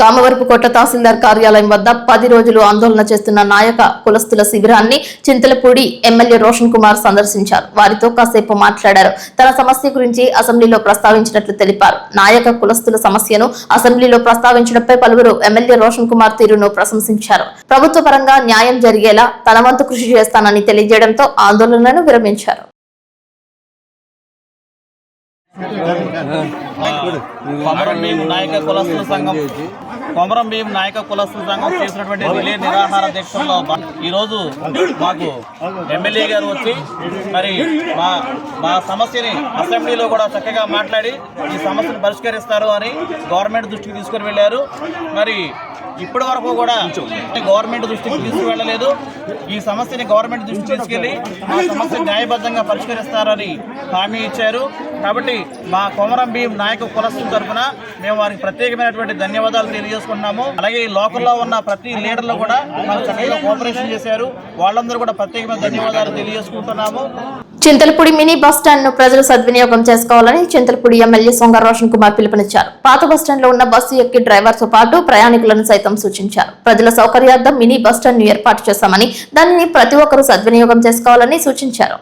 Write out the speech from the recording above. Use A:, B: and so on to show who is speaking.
A: కామవరపుకోట తహసీల్దార్ కార్యాలయం వద్ద పది రోజులు ఆందోళన చేస్తున్న నాయక కులస్తుల శిబిరాన్ని చింతలపూడి ఎమ్మెల్యే రోషన్ కుమార్ సందర్శించారు. వారితో కాసేపు మాట్లాడారు. తన సమస్య గురించి అసెంబ్లీలో ప్రస్తావించినట్లు తెలిపారు. నాయక కులస్తుల సమస్యను అసెంబ్లీలో ప్రస్తావించడంపై పలువురు ఎమ్మెల్యే రోషన్ కుమార్ తీరును ప్రశంసించారు. ప్రభుత్వ న్యాయం జరిగేలా తన వంతు కృషి చేస్తానని తెలియజేయడంతో ఆందోళనను విరమించారు.
B: కొమరం భీం నాయక కులస్తుల సంఘం కొమరం భీం నాయక కులస్తుల సంఘం చేసినటువంటి రిలే నిరాహార దీక్షల్లో ఈరోజు మాకు ఎమ్మెల్యే గారు వచ్చి మరి మా మా సమస్యని అసెంబ్లీలో కూడా చక్కగా మాట్లాడి ఈ సమస్యను పరిష్కరిస్తారు అని గవర్నమెంట్ దృష్టికి తీసుకుని వెళ్ళారు. మరి ఇప్పటి వరకు కూడా గవర్నమెంట్ దృష్టికి తీసుకువెళ్ళలేదు. ఈ సమస్యని గవర్నమెంట్ దృష్టికి తీసుకెళ్ళి ఆ సమస్య న్యాయబద్ధంగా పరిష్కరిస్తారని హామీ ఇచ్చారు. కాబట్టి మా కొమరం భీం నాయక కులస్తుల తరఫున మేము వారికి ప్రత్యేకమైనటువంటి ధన్యవాదాలు తెలియజేసుకుంటున్నాము. అలాగే ఈ లోకల్లో ఉన్న ప్రతి లీడర్లు కూడా మాకు చక్కగా కోఆపరేషన్ చేశారు. వాళ్ళందరూ కూడా ప్రత్యేకమైన ధన్యవాదాలు తెలియజేసుకుంటున్నాము.
A: చింతలపూడి మినీ బస్ స్టాండ్ను ప్రజలు సద్వినియోగం చేసుకోవాలని చింతలపూడి ఎమ్మెల్యే సొంగ రోషన్ కుమార్ పిలుపునిచ్చారు. పాత బస్లో ఉన్న బస్సు ఎక్కి డ్రైవర్తో పాటు ప్రయాణికులను సైతం సూచించారు. ప్రజల సౌకర్యార్థం మినీ బస్ స్టాండ్ను ఏర్పాటు చేశామని దానిని ప్రతి ఒక్కరూ సద్వినియోగం చేసుకోవాలని సూచించారు.